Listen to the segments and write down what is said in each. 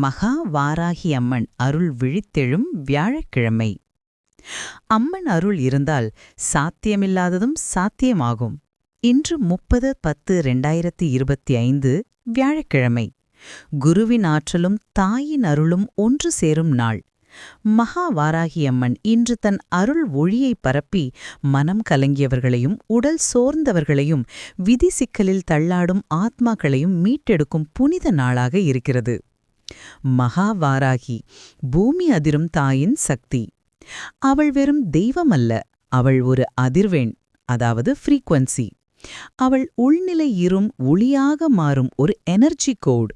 மகா வாராகி அம்மன் அருள் விழித்தெழும் வியாழக்கிழமை. அம்மன் அருள் இருந்தால் சாத்தியமில்லாததும் சாத்தியமாகும். இன்று முப்பது பத்து ரெண்டாயிரத்தி இருபத்தி ஐந்து வியாழக்கிழமை. குருவின் ஆற்றலும் தாயின் அருளும் ஒன்று சேரும் நாள். மகா வாராகி அம்மன் இன்று தன் அருள் ஒளியை பரப்பி மனம் கலங்கியவர்களையும் உடல் சோர்ந்தவர்களையும் விதி சிக்கலில் தள்ளாடும் ஆத்மாக்களையும் மீட்டெடுக்கும் புனித நாளாக இருக்கிறது. மகாவாராகி பூமி அதிரும் தாயின் சக்தி. அவள் வெறும் தெய்வமல்ல அவள் ஒரு அதிர்வெண் அதாவது ஃப்ரீக்வன்சி அவள் உள்நிலை இரும் ஒளியாக மாறும் ஒரு எனர்ஜி கோட்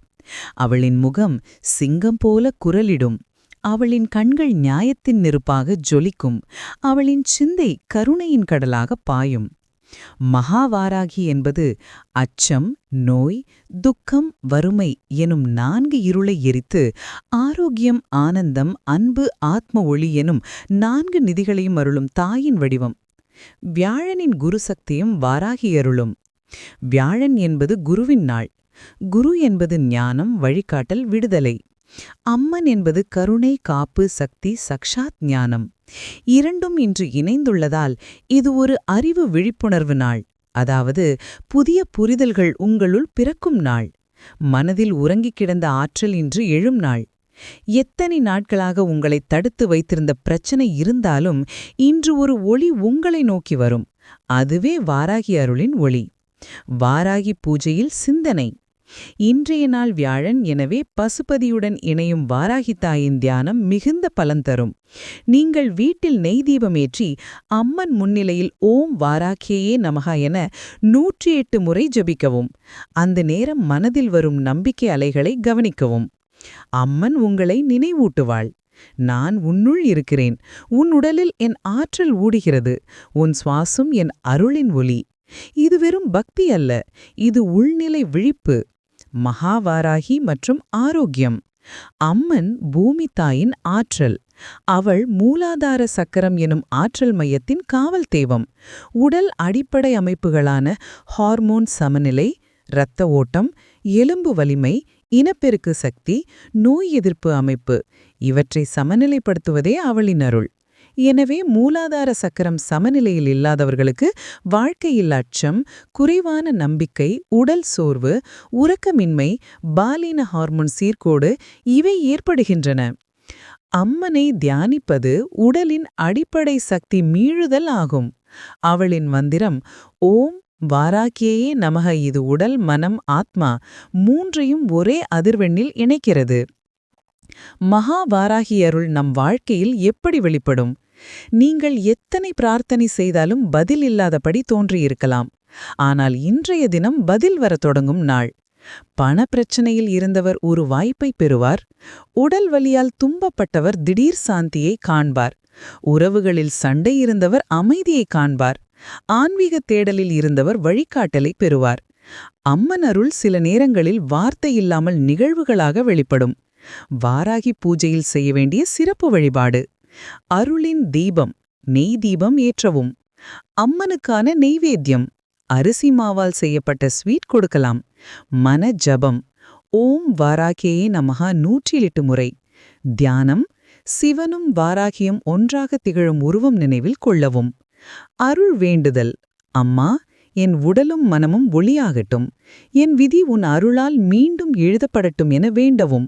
அவளின் முகம் சிங்கம் போல குரலிடும் அவளின் கண்கள் நியாயத்தின் நெருப்பாக ஜொலிக்கும் அவளின் சிந்தை கருணையின் கடலாக பாயும். மகாவாராகி என்பது அச்சம் நோய் துக்கம் வறுமை எனும் நான்கு இருளை எரித்து ஆரோக்கியம் ஆனந்தம் அன்பு ஆத்ம ஒளி எனும் நான்கு நிதிகளையும் அருளும் தாயின் வடிவம். வியாழனின் குரு சக்தியும் வாராகி அருளும். வியாழன் என்பது குருவின் நாள். குரு என்பது ஞானம் வழிகாட்டல் விடுதலை. அம்மன் என்பது கருணை காப்பு சக்தி சக்ஷாத் ஞானம். இரண்டும் இன்று இணைந்துள்ளதால் இது ஒரு அறிவு விழிப்புணர்வு நாள். அதாவது புதிய புரிதல்கள் உங்களுள் பிறக்கும் நாள். மனதில் உறங்கிக் கிடந்த ஆற்றல் இன்று எழும் நாள். எத்தனை நாட்களாக உங்களை தடுத்து வைத்திருந்த பிரச்சனை இருந்தாலும் இன்று ஒரு ஒளி உங்களை நோக்கி வரும். அதுவே வாராகி அருளின் ஒளி. வாராகி பூஜையில் சிந்தனை. இன்றைய நாள் வியாழன் எனவே பசுபதியுடன் இணையும் வாராகி தாயின் தியானம் மிகுந்த பலன் தரும். நீங்கள் வீட்டில் நெய் தீபமேற்றி அம்மன் முன்னிலையில் ஓம் வாராகியே நமகா என நூற்றி எட்டு முறை ஜபிக்கவும். அந்த நேரம் மனதில் வரும் நம்பிக்கை அலைகளை கவனிக்கவும். அம்மன் உங்களை நினைவூட்டுவாள். நான் உன்னுள் இருக்கிறேன். உன் உடலில் என் ஆற்றல் ஊடுகிறது. உன் சுவாசம் என் அருளின் ஒலி. இது வெறும் பக்தி அல்ல. இது உள்நிலை விழிப்பு. மகாவாராகி மற்றும் ஆரோக்கியம். அம்மன் பூமி தாயின் ஆற்றல். அவள் மூலாதார சக்கரம் எனும் ஆற்றல் மையத்தின் காவல் தேவம் உடல் அடிப்படை அமைப்புகளான ஹார்மோன் சமநிலை இரத்த ஓட்டம் எலும்பு வலிமை இனப்பெருக்கு சக்தி நோய் எதிர்ப்பு அமைப்பு. இவற்றை சமநிலைப்படுத்துவதே அவளின் அருள். எனவே மூலாதார சக்கரம் சமநிலையில் இல்லாதவர்களுக்கு வாழ்க்கையில் அச்சம் குறைவான நம்பிக்கை உடல் சோர்வு உறக்கமின்மை பாலின ஹார்மோன் சீர்கோடு இவை ஏற்படுகின்றன. அம்மனை தியானிப்பது உடலின் அடிப்படை சக்தி மீழுதல் ஆகும். அவளின் மந்திரம் ஓம் வாராக்கியே நமக இது உடல் மனம் ஆத்மா மூன்றையும் ஒரே அதிர்வெண்ணில் இணைக்கிறது. மகா வாராகி அருள் நம் வாழ்க்கையில் எப்படி வெளிப்படும்? நீங்கள் எத்தனை பிரார்த்தனை செய்தாலும் பதில் இல்லாதபடி தோன்றியிருக்கலாம். ஆனால் இன்றைய தினம் பதில் வரத் தொடங்கும் நாள். பண பிரச்சனையில் இருந்தவர் ஒரு வாய்ப்பை பெறுவார். உடல் வலியால் துன்பப்பட்டவர் திடீர் சாந்தியை காண்பார். உறவுகளில் சண்டை இருந்தவர் அமைதியை காண்பார். ஆன்மீக தேடலில் இருந்தவர் வழிகாட்டலை பெறுவார். அம்மன் அருள் சில நேரங்களில் வார்த்தை இல்லாமல் நிகழ்வுகளாக வெளிப்படும். வாராகி பூஜையில் செய்ய வேண்டிய சிறப்பு வழிபாடு. அருளின் தீபம் நெய் தீபம் ஏற்றவும். அம்மனுக்கான நெய்வேத்தியம் அரிசி மாவால் செய்யப்பட்ட ஸ்வீட் கொடுக்கலாம். மன ஜபம் ஓம் வாராகியே நமகா நூற்றிலிட்டு முறை. தியானம் சிவனும் வாராகியும் ஒன்றாக திகழும் உருவம் நினைவில் கொள்ளவும். அருள் வேண்டுதல் அம்மா என் உடலும் மனமும் ஒளியாகட்டும். என் விதி உன் அருளால் மீண்டும் எழுதப்படட்டும் என வேண்டவும்.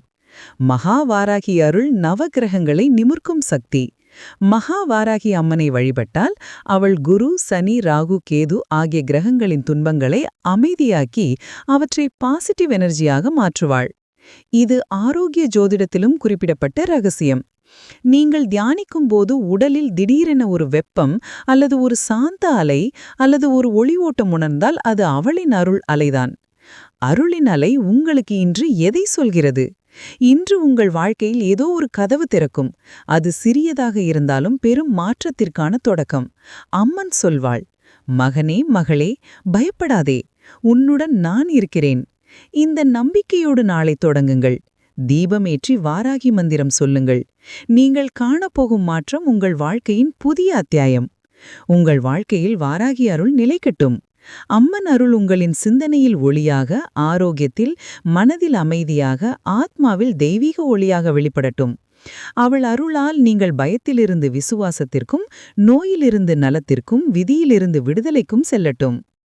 மகாவாராகி அருள் நவகிரகங்களை நிமிர்க்கும் சக்தி. மகாவாராகி அம்மனை வழிபட்டால் அவள் குரு சனி ராகு கேது ஆகிய கிரகங்களின் துன்பங்களை அமைதியாக்கி அவற்றை பாசிட்டிவ் எனர்ஜியாக மாற்றுவாள். இது ஆரோக்கிய ஜோதிடத்திலும் குறிப்பிடப்பட்ட ரகசியம். நீங்கள் தியானிக்கும் போது உடலில் திடீரென ஒரு வெப்பம் அல்லது ஒரு சாந்த அலை அல்லது ஒரு ஒளி ஓட்டம் உணர்ந்தால் அது அவளின் அருள் அலைதான். அருளின் அலை உங்களுக்கு இன்று எதை சொல்கிறது? இன்று உங்கள் வாழ்க்கையில் ஏதோ ஒரு கதவு திறக்கும். அது சிறியதாக இருந்தாலும் பெரும் மாற்றத்திற்கான தொடக்கம். அம்மன் சொல்வாள் மகனே மகளே பயப்படாதே. உன்னுடன் நான் இருக்கிறேன். இந்த நம்பிக்கையோடு நாளை தொடங்குங்கள். தீபமேற்றி வாராகி மந்திரம் சொல்லுங்கள். நீங்கள் காணப்போகும் மாற்றம் உங்கள் வாழ்க்கையின் புதிய அத்தியாயம். உங்கள் வாழ்க்கையில் வாராகி அருள் நிலைக்கட்டும். அம்மன் அருள் உங்களின் சிந்தனையில் ஒளியாக ஆரோக்கியத்தில் மனதில் அமைதியாக ஆத்மாவில் தெய்வீக ஒளியாக வெளிப்படட்டும். அவள் அருளால் நீங்கள் பயத்திலிருந்து விசுவாசத்திற்கும் நோயிலிருந்து நலத்திற்கும் விதியிலிருந்து விடுதலைக்கும் செல்லட்டும்.